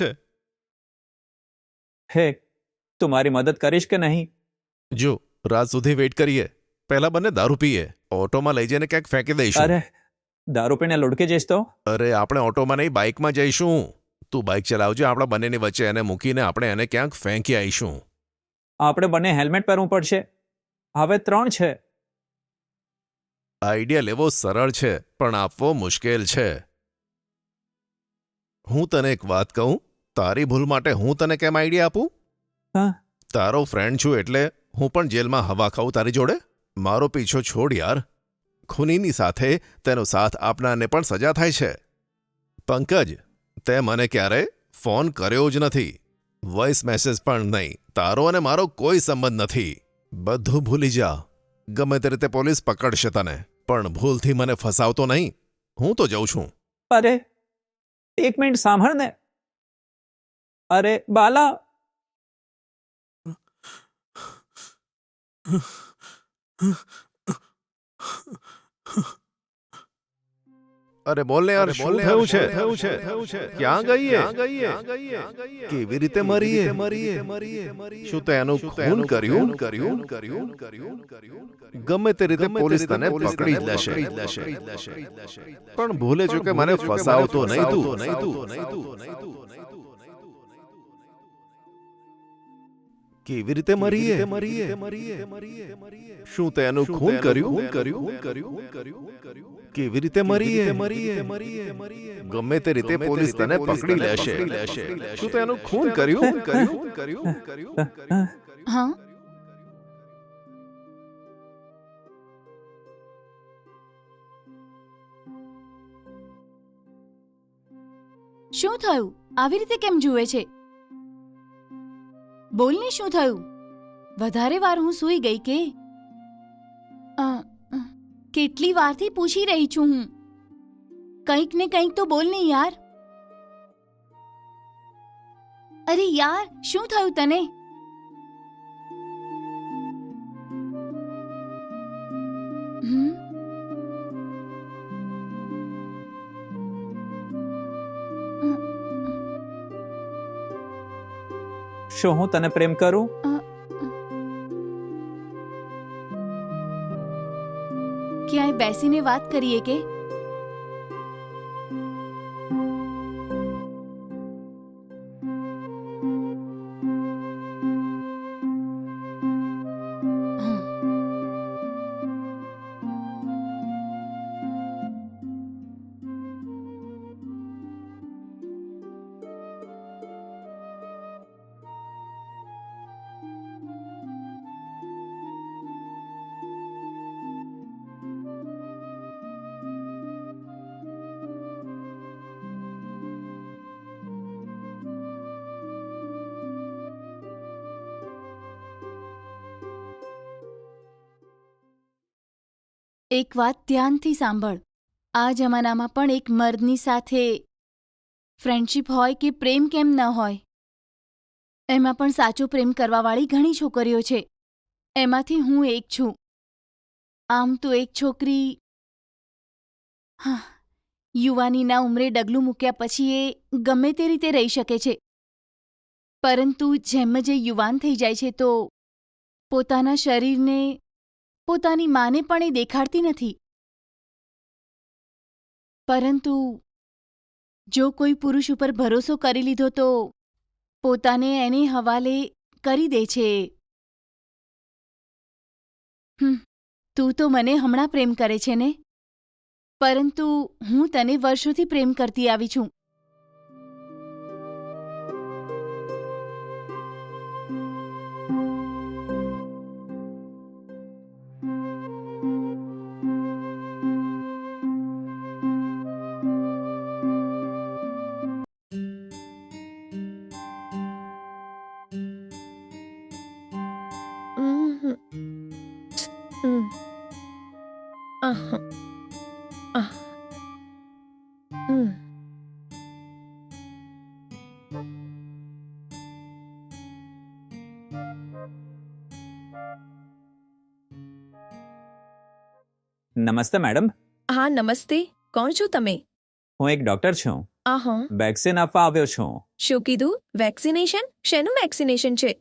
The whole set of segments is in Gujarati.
છે. હે તું મારી મદદ કરીશ કે નહીં? જો રાત સુધી વેઇટ કરીએ. પહેલા બંને દારૂ પીએ. ઓટોમાં લઈ જઈને ક્યાંક ફેંકી દઈશું. અરે દારૂ પીને લૂડકી જઈશ તો? અરે આપણે ઓટોમાં નહીં બાઇકમાં જઈશું. તું બાઇક ચલાવજે આપણા બંનેની વચ્ચે એને મૂકીને આપણે એને ક્યાંક ફેંકી આવીશું. આપણે બંને હેલ્મેટ પહેરવું પડશે. હવે ત્રણ છે. આઈડિયા લેવો સરળ છે પણ આપવો મુશ્કેલ છે. હું તને એક વાત કહું? તારી ભૂલ માટે હું તને કેમ આઈડિયા આપું? હા. તારો ફ્રેન્ડ છું એટલે હું પણ જેલમાં હવા ખાઉં તારી જોડે? મારો પીછો છોડ યાર. ખૂનીની સાથે તેનો સાથ આપનારને પણ સજા થાય છે. પંકજ તે મને ક્યારે ફોન કર્યો જ નથી. વોઇસ મેસેજ પણ નહીં. તારો અને મારો કોઈ સંબંધ નથી. બધું ભૂલી જા. ગમે તે રીતે પોલીસ પકડશે તને પણ ભૂલથી મને ફસાવતો નહીં. હું તો જઉં છું. અરે એક મિનિટ સાંભળ ને. અરે બાલા! અરે બોલ યાર શું થયું છે? થયું છે? થયું છે? ક્યાં ગઈએ? ક્યાં ગઈએ? કેવી રીતે મરીએ? શું તે એનું ખૂન કર્યું? કર્યું? કર્યું? કર્યું? ગમે તે રીતે પોલીસ તને પકડી લેશે. લેશે. પણ ભૂલે જો કે મને ફસાવતો નહીં તું નહીં તું નહીં તું. નહીં તું. કેવી રીતે મરીએ મરીએ? મરીએ મરીએ? શું તે એનું ખૂન કર્યું કર્યું? કર્યું કર્યું? કેવી રીતે મરીએ મરીએ મરીએ? મરીએ? ગમે તે રીતે પોલીસ તને પકડી લેશે. શું તે એનું ખૂન કર્યું? કર્યું કર્યું કર્યું કર્યું? હા? શું થયું? આવી રીતે કેમ જુએ છે? બોલને શું થયું? વધારે વાર હું સૂઈ ગઈ કે? કેટલી વારથી પૂછી રહી છું હું. કંઈક ને કંઈક તો બોલ ને યાર. અરે યાર, શું થયું તને? શું હું તને પ્રેમ કરું? ક્યાંય બેસીને વાત કરીએ કે? એક વાત ધ્યાનથી સાંભળ. આ જમાનામાં પણ એક મર્દની સાથે ફ્રેન્ડશિપ હોય કે પ્રેમ કેમ ન હોય? એમાં પણ સાચો પ્રેમ કરવાવાળી ઘણી છોકરીઓ છે. એમાંથી હું એક છું. આમ તો એક છોકરી હા, યુવાનીના ઉંમરે ડગલું મૂક્યા પછી એ ગમે તે રીતે રહી શકે છે. પરંતુ જેમ જ યુવાન થઈ જાય છે તો પોતાના શરીરને પોતાની માને પણ એ દેખાડતી નથી. પરંતુ જો કોઈ પુરુષ ઉપર ભરોસો કરી લીધો તો પોતાને એને હવાલે કરી દે છે. તું તો મને હમણાં પ્રેમ કરે છે ને? પરંતુ હું તને વર્ષોથી પ્રેમ કરતી આવી છું. Mm. Aha. Ah. Mm. નમસ્તે મેડમ હા નમસ્તે કોણ છો તમે હું એક ડોક્ટર છું આ હા વેક્સિન આપવા આવ્યો છું શું કીધું વેક્સિનેશન શેનું વેક્સિનેશન છે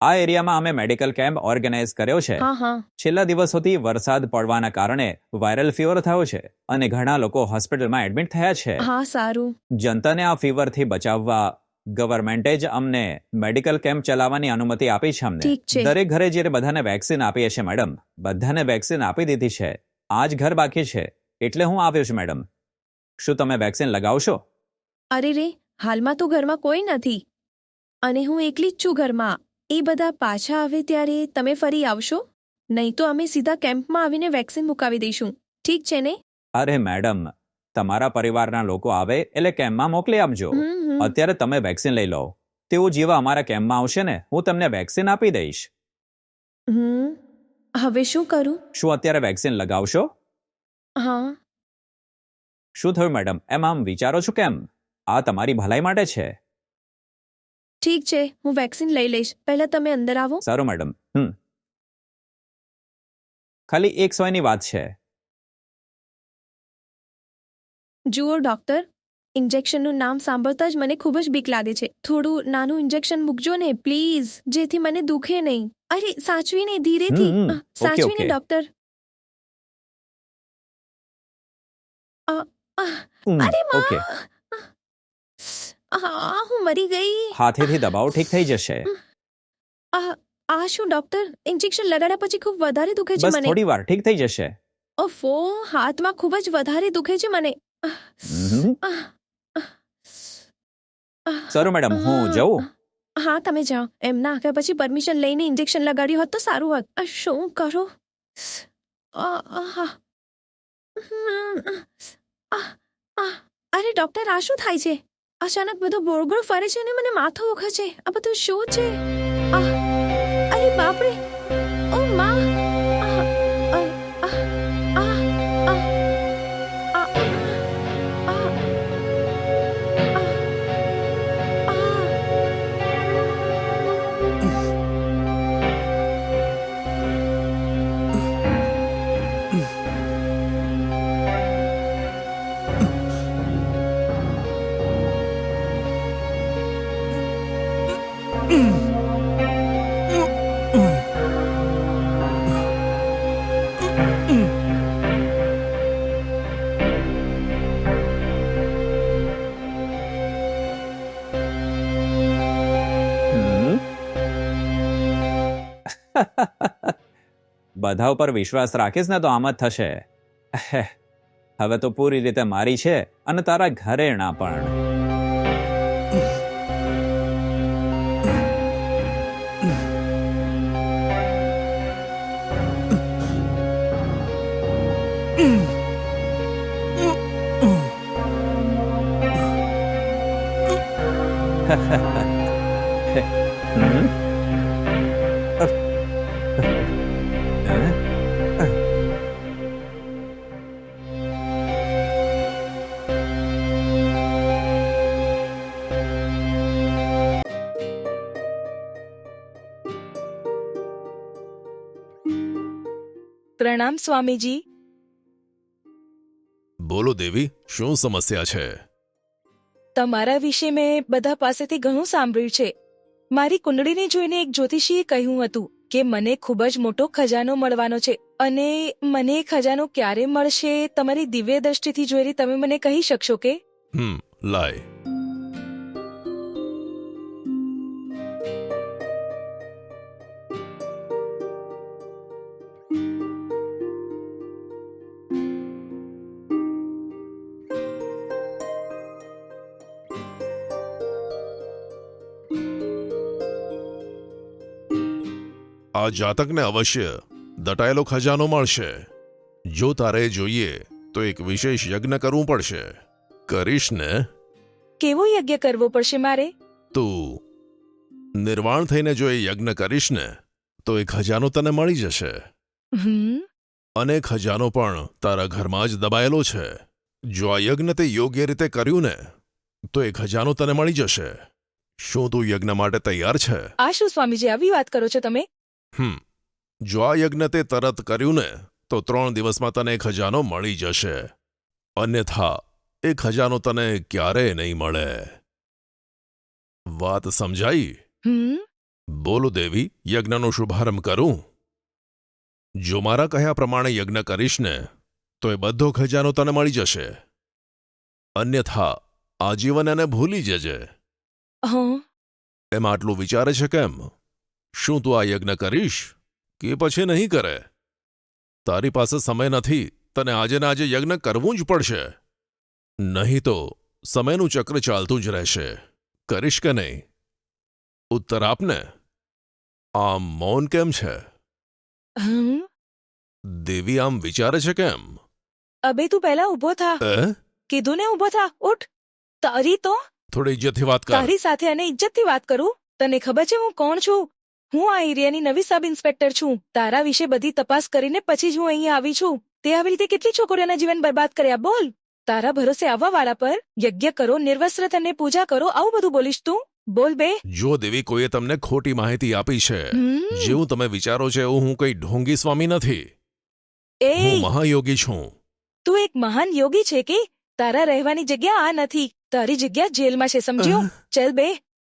આ એરિયામાં અમે મેડિકલ કેમ્પ ઓર્ગેનાઇઝ કર્યો છે. હા હા. છેલ્લા દિવસોથી વરસાદ પડવાના કારણે વાયરલ ફીવર થયો છે અને ઘણા લોકો હોસ્પિટલમાં એડમિટ થયા છે. હા સારું. જનતાને આ ફીવરથી બચાવવા ગવર્મેન્ટે જ અમને મેડિકલ કેમ્પ ચલાવવાની અનુમતિ આપી છે અમને. ઠીક છે. દરેક ઘરે જ્યારે બધાને વેક્સિન આપીએ છે મેડમ બધાને વેક્સિન આપી દીધી છે. આજ ઘર બાકી છે એટલે હું આવ્યો છું મેડમ. શું તમે વેક્સિન લગાવશો? અરે રે હાલમાં તો ઘરમાં કોઈ નથી. અને હું એકલી જ છું ઘરમાં. એ બધા પાછા આવે ત્યારે તમે ફરી આવશો? નહીં તો અમે સીધા કેમ્પમાં આવીને વેક્સિન મુકાવી દઈશું. ઠીક છે ને? અરે મેડમ તમારા પરિવારના લોકો આવે એટલે કેમ્પમાં મોકલી આપજો. અત્યારે તમે વેક્સિન લઈ લો. તેઓ જેવા અમારા કેમ્પમાં આવશે ને હું તમને વેક્સિન આપી દઈશ. હવે શું કરું? શું અત્યારે વેક્સિન લગાવશો? હા. શું થયું મેડમ? એમ આમ વિચારો છો કેમ? આ તમારી ભલાઈ માટે છે. ઠીક છે હું વેક્સિન લઈ લઈશ. પહેલા તમે અંદર આવો. સારું મેડમ. હમ. ખાલી એક સમયની વાત છે. જુઓ ડોક્ટર. ઇન્જેક્શનનું નામ સાંભળતા જ મને ખૂબ જ બીક લાગે છે. થોડું નાનું ઇન્જેક્શન મૂકજો ને પ્લીઝ. જેથી મને દુખે નહીં. અરે સાચવીને ધીરેથી. સાચવીને ડોક્ટર. અરે માં! આ હું મરી ગઈ. હાથેથી દબાવો ઠીક થઈ જશે. આ શું ડોક્ટર? ઇન્જેક્શન લગાડ્યા પછી ખૂબ વધારે દુખે છે બસ મને. થોડી વાર ઠીક થઈ જશે. ઓફો હાથમાં ખૂબ જ વધારે દુખે છે મને. હમ. સારું મેડમ હું જઉં? હા તમે જાઓ. એમ ના કે પછી પરમિશન લઈને ઇન્જેક્શન લગાડ્યું હોત તો સારું હોત. આ શું કરો? આ, આહ. આહ, આહ. અરે ડોક્ટર આ શું થાય છે? અચાનક બધો બોળગોળ ફરે છે અને મને માથો ઓખે છે. આ બધું શું છે? આહ. અરે બાપરે! ઓ માં! બધા ઉપર વિશ્વાસ રાખીશ ને તો આમ જ થશે. હવે તો પૂરી રીતે મારી છે અને તારા ઘરેણા પણ. પ્રણામ સ્વામીજી. બોલો દેવી શું સમસ્યા છે? તમારા વિશે મેં બધા પાસેથી ઘણું સાંભળ્યું છે. મારી કુંડળીને જોઈને એક જ્યોતિષીએ કહ્યું હતું કે મને ખૂબ જ મોટો ખજાનો મળવાનો છે અને મને એ ખજાનો ક્યારે મળશે તમારી દિવ્ય દ્રષ્ટિથી જોઈને તમે મને કહી શકશો કે? લાય. આ જાતકને અવશ્ય દટાયેલો ખજાનો મળશે. જો તારે જોઈએ તો એક વિશેષ યજ્ઞ કરવું પડશે. કરીશ ને કેવો યજ્ઞ કરવો પડશે મારે? તું નિર્વાણ થઈને જો એ યજ્ઞ કરીશ ને તો એ ખજાનો તને મળી જશે. અને ખજાનો પણ તારા ઘરમાં જ દબાયેલો છે. જો આ યજ્ઞ તે યોગ્ય રીતે કર્યું ને તો એ ખજાનો તને મળી જશે. શું તું યજ્ઞ માટે તૈયાર છે? આ શું સ્વામીજી આવી વાત કરો છો તમે? હમ જો આ યજ્ઞ તે તરત કર્યું ને તો ત્રણ દિવસમાં તને ખજાનો મળી જશે. અન્યથા એ ખજાનો તને ક્યારેય નહીં મળે. વાત સમજાઈ? હમ? બોલો દેવી યજ્ઞનો શુભારંભ કરું. જો મારા કહ્યા પ્રમાણે યજ્ઞ કરીશ ને તો એ બધો ખજાનો તને મળી જશે. અન્યથા આજીવન એને ભૂલી જજે. એમ આટલું વિચારે છે કેમ? શું તું આ યજ્ઞ કરીશ કે પછી નહીં કરે? તારી પાસે સમય નથી તને આજે ને આજે યજ્ઞ કરવું જ પડશે. નહીં તો સમયનું ચક્ર ચાલતું જ રહેશે. કરીશ કે નહીં? ઉત્તર આપને. આમ મૌન કેમ છે? દેવી આમ વિચારે છે કેમ? અબે તું પહેલા ઊભો થા. કીધું ને ઊભો થા. ઉઠ. તારી તો? થોડી ઇજ્જતથી વાત કર. તારી સાથે અને ઇજ્જતથી વાત કરું? તને ખબર છે હું કોણ છું? હું આ એરિયાની નવી સબ ઇન્સ્પેક્ટર છું. તારા વિશે બધી તપાસ કરીને પછી જ હું અહીંયા આવી છું. તે આવી રીતે કેટલી છોકરીઓના જીવન બરબાદ કર્યા બોલ? તારા ભરોસે આવવા વાળા પર યજ્ઞ કરો નિર્વસ્ત્ર અને પૂજા કરો આવું બધું બોલીશ તું. બોલ બે. જો દેવી કોઈએ તમને ખોટી માહિતી આપી છે જેવું તમે વિચારો છો એવું હું કઈ ઢોંગી સ્વામી નથી. એ હું મહાયોગી છું. તું એક મહાન યોગી છે કે? તારા રહેવાની જગ્યા આ નથી. તારી જગ્યા જેલમાં છે સમજ્યો? ચલ બે.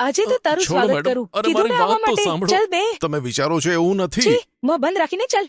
આજે તો તારું સ્વાગત. કરું. કીધું ને આવવા માટે. ચલ બે. તમે વિચારો છો એવું નથી. મોં બંધ રાખીને ચાલ.